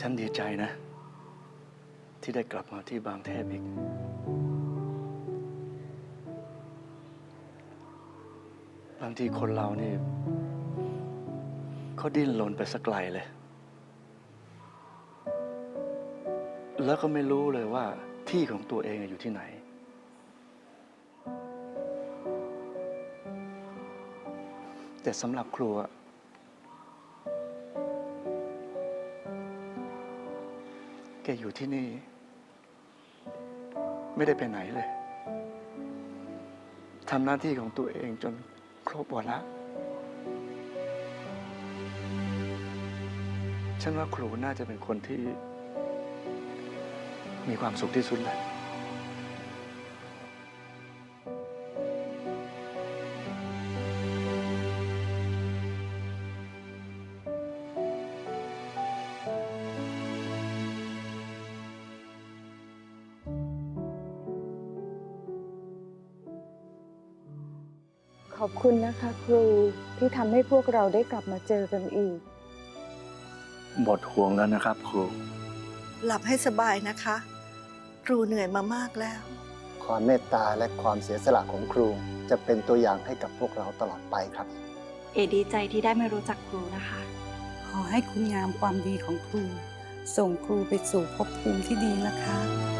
ฉันดีใจนะ ที่ได้กลับมาที่บางเทพอีก บางทีคนเรานี่เขาดิ้นรนไปสักไกลเลย แล้วก็ไม่รู้เลยว่าที่ของตัวเองอยู่ที่ไหน แต่สำหรับครูอะ แกอยู่ที่นี่ ไม่ได้ไปไหนเลยทำหน้าที่ของตัวเองจนครบวาระฉันว่าครูน่าจะเป็นคนที่มีความสุขที่สุดเลย ขอบคุณนะคะครูที่ทำให้พวกเราได้กลับมาเจอกันอีก หมดห่วงแล้วนะครับครู หลับให้สบายนะคะ ครูเหนื่อยมามากแล้ว ความเมตตาและความเสียสละของครูจะเป็นตัวอย่างให้กับพวกเราตลอดไปครับ เอดีใจที่ได้มารู้จักครูนะคะ ขอให้คุณงามความดีของครู ส่งครูไปสู่ภพภูมิที่ดีนะคะข